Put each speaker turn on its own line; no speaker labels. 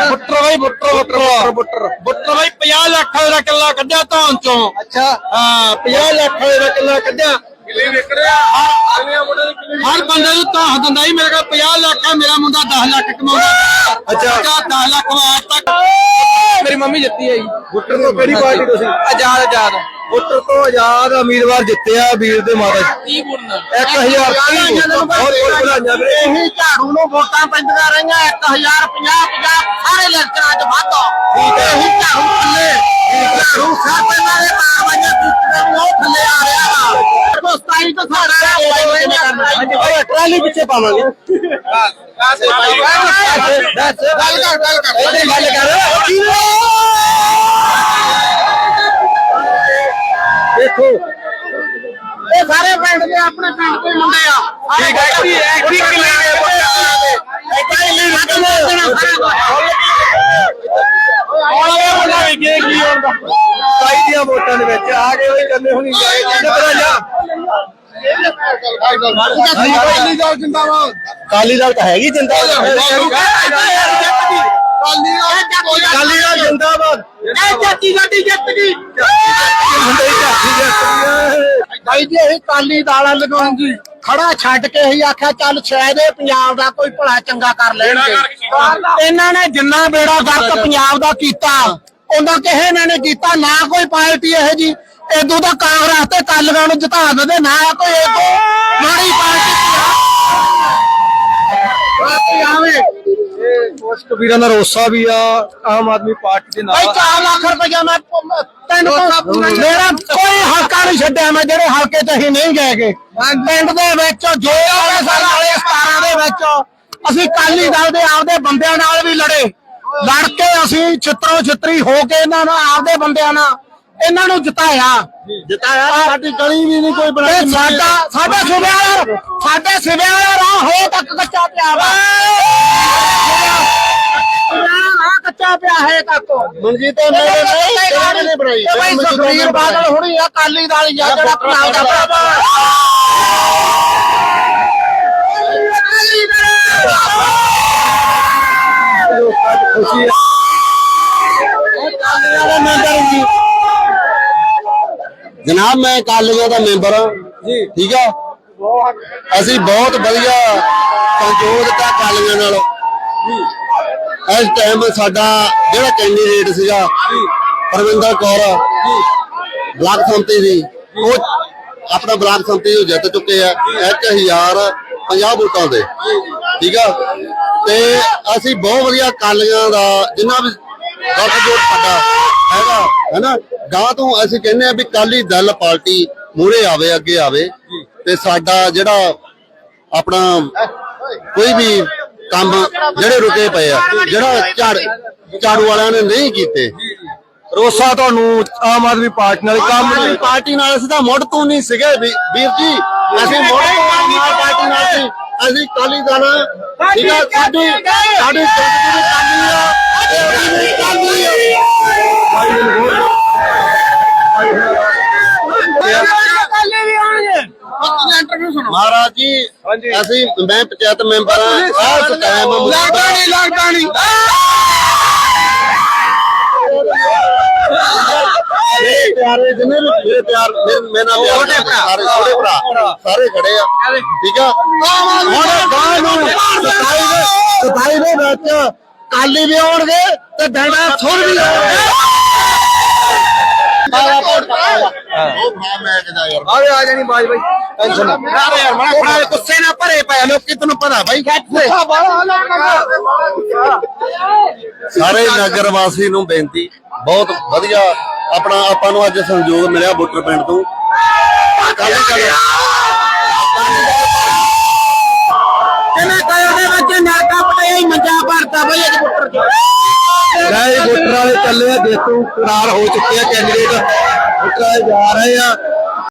ਬੁੱਟਰ ਬਾਈ ਬੁੱਟਰ ਬੁੱਟਰ
ਬੁੱਟਰ
ਬੁੱਟਰ। ਬਾਈ 50 ਲੱਖ ਦਾ ਕਿੱਲਾ ਕੱਢਿਆ ਧੌਣ ਚੋਂ।
ਅੱਛਾ।
ਹਾਂ 50 ਲੱਖ ਦਾ ਕਿੱਲਾ ਕੱਢਿਆ। ਹਰ ਬੰਦੇ ਨੂੰ ਧੌਣ ਦਿੰਦਾ ਹੀ ਮੇਰੇ ਕੋਲ 50 ਲੱਖ ਆ ਮੇਰਾ ਮੁੰਡਾ 10 ਲੱਖ ਕਮਾਉਂਦਾ।
ਅੱਛਾ।
10 ਲੱਖ ਕਮਾ ਤੱਕ
ਮੇਰੀ ਮੰਮੀ ਜਿੱਤੀ ਹੈ ਜੀ।
ਬੁੱਟਰ ਤੋਂ ਕਿਹੜੀ ਪਾਰਟੀ ਤੁਸੀਂ
ਆਜ਼ਾਦ ਆਜ਼ਾਦ।
ਬੁੱਟਰ ਤੋਂ ਆਜ਼ਾਦ ਉਮੀਦਵਾਰ ਜਿੱਤਿਆ ਵੀਰ ਦੇ ਮਾਤਾ ਜੀ
30 ਗੁਣ
1000 ਬਹੁਤ ਬਹੁਤ ਵਧਾਈਆਂ ਵੀਰੇ
ਇਹੀ ਝਾੜੂ ਨੂੰ ਵੋਟਾਂ ਪੈਂਦੀਆਂ ਰਹੀਆਂ 1000 50 50 ਸਾਰੇ ਇਲੈਕਸ਼ਨਾਂ 'ਚ ਵਾਧਾ
ਠੀਕ ਹੈ।
ਇਹੀ ਝਾੜੂ ਥੱਲੇ ਝਾੜੂ ਸਾਡੇ ਨਾਲੇ ਕਾਰਵਾਈਆਂ ਕੀਤੀਆਂ ਵੀ ਉਹ ਥੱਲੇ ਆ ਰਿਹਾ ਵਾ 27 ਤੋਂ ਸਾਡਾ
ਟਰਾਲੀ ਪਿੱਛੇ ਪਾਵਾਂਗੇ ਦੱਸ ਗੱਲ ਕਰ ਗੱਲ ਕਰ ਗੱਲ ਕਰ ਦੇਖੋ
ਇਹ ਸਾਰੇ ਪਿੰਡ ਦੇ ਆਪਣੇ ਪਿੰਡ ਦੇ ਮੁੰਡੇ ਆ
ਠੀਕ ਹੈ ਜੀ ਐਕਟੀ ਕਿਲੇ ਸਾਈ ਦੀਆਂ ਵੋਟਾਂ ਦੇ ਵਿੱਚ ਆ ਕੇ ਉਹੀ ਕਰਨੇ ਹੁਣੀ ਗਏ ਕਹਿੰਦੇ ਬਰਾ ਜਾ
ਅਕਾਲੀ ਦਲ ਜਿੰਦਾਬਾਦ
ਕਾਲੀ ਦਲ ਤਾਂ ਹੈਗੀ ਜਿੰਦਾਬਾਦ ਕਾਲੀ ਦਲ ਜਿੰਦਾਬਾਦ
ਇਹ ਜਾਤੀ ਗੱਡੀ ਜਿੱਤ ਗਈ
ਹੁੰਦੇ ਹੀ ਝਾਕੀ ਜੱਟ
ਭਾਈ ਜੀ ਇਹ ਕਾਲੀ ਦਾਲਾਂ ਲਗਾਉਣ ਜੀ ਖੜਾ ਛੱਡ ਕੇ ਹੀ ਆਖਿਆ ਚੱਲ ਸ਼ਾਇਦ ਇਹ ਪੰਜਾਬ ਦਾ ਕੋਈ ਭਲਾ ਚੰਗਾ ਕਰ ਲੈਣਗੇ। ਇਹਨਾਂ ਨੇ ਜਿੰਨਾ ਬੇੜਾ ਗਰਕ ਪੰਜਾਬ ਦਾ ਕੀਤਾ ਉਹਨਾਂ ਕਿਸੇ ਨੇ ਨਹੀਂ ਕੀਤਾ ਨਾ ਕੋਈ ਪਾਰਟੀ ਇਹ ਜੀ ਇਦੋਂ ਦਾ ਕਾਂਗਰਸ ਤੇ ਕਾਲੀਆਂ ਨੂੰ ਜਿਤਾ ਦਿੰਦੇ ਨਾ ਕੋਈ ਇਹ ਤੋਂ ਮਾੜੀ ਪਾਰਟੀ ਆਵੇ।
ਕੁਝ ਕਬੀਰਾਂ ਦਾ ਰੋਸਾ ਵੀ ਆ ਆਮ ਆਦਮੀ ਪਾਰਟੀ ਦੇ
ਭਾਈ
ਨਾਲ
4 ਲੱਖ ਰੁਪਇਆ ਮੈਂ ਪਿੰਡ ਤੋਂ ਮੇਰਾ ਕੋਈ ਹਲਕਾ ਨਹੀਂ ਛੱਡਿਆ ਮੈਂ ਜਿਹੜੇ ਹਲਕੇ ਤੇ ਅਸੀਂ ਨਹੀਂ ਗਏਗੇ ਪਿੰਡ ਦੇ ਵਿੱਚ ਜੋ ਵਾਲੇ ਸਾਲ ਵਾਲੇ 17 ਦੇ ਵਿੱਚ ਅਸੀਂ ਕਾਲੀ ਦਲ ਦੇ ਆਪਦੇ ਬੰਦਿਆਂ ਨਾਲ ਵੀ ਲੜੇ। ਲੜ ਕੇ ਅਸੀਂ ਛਿੱਤਰੋ ਛਿੱਤਰੀ ਹੋ ਕੇ ਇਹਨਾਂ ਨਾਲ ਆਪਦੇ ਬੰਦਿਆਂ ਨਾਲ ਇਹਨਾਂ ਨੂੰ ਜਿਤਾਇਆ। ਜਿਤਾਇਆ ਸਾਡੀ ਗਲੀ ਵੀ ਨਹੀਂ ਕੋਈ ਬਣਾਈ। ਸਾਡਾ ਸਾਡਾ ਵਾਲਾ ਸਾਡੇ ਸਿਵਿਆਂ ਵਾਲਾ ਰਾਹ ਹੋ ਤੱਕ ਕੱਚਾ ਪਿਆ ਵਾ। ਪਿਆ ਹੈ ਤੱਕ।
ਮਨਜੀਤ
ਮੇਰੇ ਨਹੀਂ ਨਹੀਂ ਬਣਾਈ? ਭਾਈ ਸੁਖਬੀਰ ਬਾਦਲ ਹੁਣੀ ਆ ਕਾਲੀ ਦਾਲ ਜਾਂ ਜਿਹੜਾ ਪੰਜਾਬ ਦਾ ਭਰਾਵਾ।
ਖੁਸ਼ੀ
ਜਨਾਬ ਮੈਂ ਕਾਲੀਆਂ ਦਾ ਮੈਂਬਰ ਹਾਂ।
ਜੀ।
ਠੀਕ ਆ? ਅਸੀਂ ਬਹੁਤ ਵਧੀਆ ਸੰਜੋਗ ਦਿੱਤਾ ਕਾਲੀਆਂ ਨਾਲ। ਇਸ ਟਾਈਮ ਸਾਡਾ ਜਿਹੜਾ ਕੈਂਡੀਡੇਟ ਸੀਗਾ ਪਰਵਿੰਦਰ ਕੌਰ, ਬਲਾਕ ਸੰਮਤੀ ਦੀ, ਉਹ ਆਪਣਾ ਬਲਾਕ ਸੰਮਤੀ ਤੋਂ ਜਿੱਤ ਚੁੱਕੇ ਆ 1050 ਵੋਟਾਂ ਦੇ ਠੀਕ ਆ? ਤੇ ਅਸੀਂ ਬਹੁਤ ਵਧੀਆ ਕਾਲੀਆਂ ਦਾ ਜਿੰਨਾ ਵੀ ਗੱਠਜੋੜ ਸਾਡਾ ਹੈਗਾ, ਹੈਨਾ? ਗਾਂ ਤੋਂ ਅਸੀਂ ਕਹਿੰਦੇ ਆ ਵੀ ਕਾਲੀ ਦਲ ਪਾਰਟੀ ਮੂਹਰੇ ਆਵੇ, ਅੱਗੇ ਆਵੇ। ਤੇ ਸਾਡਾ ਜਿਹੜਾ ਆਪਣਾ ਕੋਈ ਵੀ ਕੰਮ ਜਿਹੜੇ ਰੁਕੇ ਪਏ ਆ ਜਿਹੜਾ ਝਾੜ ਝਾੜੂ ਵਾਲਿਆਂ ਨੇ ਨਹੀਂ ਕੀਤੇ।
ਰੋਸਾ ਤੁਹਾਨੂੰ ਆਮ ਆਦਮੀ ਪਾਰਟੀ ਨਾਲ ਕੰਮ
ਆਦਮੀ ਪਾਰਟੀ ਨਾਲ ਅਸੀਂ ਤਾਂ ਮੁੱਢ ਤੋਂ ਨਹੀਂ ਸੀਗੇ ਵੀਰ ਜੀ ਅਸੀਂ ਮੁੱਢ ਤੋਂ ਆਮ ਆਦਮੀ ਪਾਰਟੀ ਨਾਲ ਸੀ। ਅਸੀਂ ਕਾਲੀ ਦਲ ਠੀਕ ਆ ਸਾਡੀ ਸਾਡੀ ਜ਼ਿੰਦਗੀ ਵੀ ਕਾਲੀ ਆ। ਅਸੀਂ ਵੀ ਕਾਲੀ ਆ। ਮਹਾਰਾਜ ਜੀ ਅਸੀਂ ਮੈਂ ਪੰਚਾਇਤ ਮੈਂਬਰ ਹਾਂ। ਇਸ ਟਾਈਮ
ਲੱਗਦਾ ਨਹੀਂ ਲੱਗਦਾ ਨਹੀਂ।
ਮੇਰੇ ਪਿਆਰੇ ਜਿੰਨੇ ਵੀ ਮੇਰੇ ਪਿਆਰ ਮੇਰੇ ਮੇਰੇ ਨਾਲ ਪਿਆਰ ਸਾਰੇ ਛੋਟੇ ਭਰਾ ਸਾਰੇ ਖੜੇ ਆ। ਠੀਕ ਆ? ਹੁਣ ਗਾਂ ਨੂੰ ਸਤਾਈ ਦੇ ਸਤਾਈ ਦੇ ਵਿੱਚ ਕਾਲੀ ਵੀ ਆਉਣਗੇ ਤੇ ਡੰਡਾ ਥੁਰ ਵੀ ਆਉਣਗੇ। ਉਹ ਭਰਾ ਮੈਂ ਕਿਦਾ ਯਾਰ
ਆਵੇ ਆ ਜਾਣੀ ਬਾਜ ਬਾਈ। ਟੈਨਸ਼ਨ ਨਾ।
ਯਾਰ ਯਾਰ ਮੈਂ ਖੜਾ ਗੁੱਸੇ ਨਾਲ ਭਰੇ ਪਏ ਲੋਕੀ ਤੈਨੂੰ ਪਤਾ ਬਾਈ। ਸਾਰੇ ਨਗਰ ਵਾਸੀ ਨੂੰ ਬੇਨਤੀ ਬਹੁਤ ਵਧੀਆ ਆਪਣਾ ਆਪਾਂ ਨੂੰ ਅੱਜ ਸੰਯੋਗ ਮਿਲਿਆ ਬੁੱਟਰ ਪਿੰਡ ਤੋਂ। ਕੱਲ ਕੱਲ
ਇਹਨਾਂ ਕਾਇਆ ਦੇ ਵਿੱਚ ਨਾਕਾ ਪਟਿਆ ਹੀ ਮੰਜਾ ਭਰਤਾ ਬਈ ਅੱਜ ਪੁੱਤਰ ਚ।
ਗਾਇ ਵੋਟਰ ਵਾਲੇ ਚੱਲੇ ਆ ਦੇਖੋ ਕਰਾਰ ਹੋ ਚੁੱਕੇ ਆ ਕੈਂਡੀਡੇਟ ਜਾ ਰਹੇ ਆ।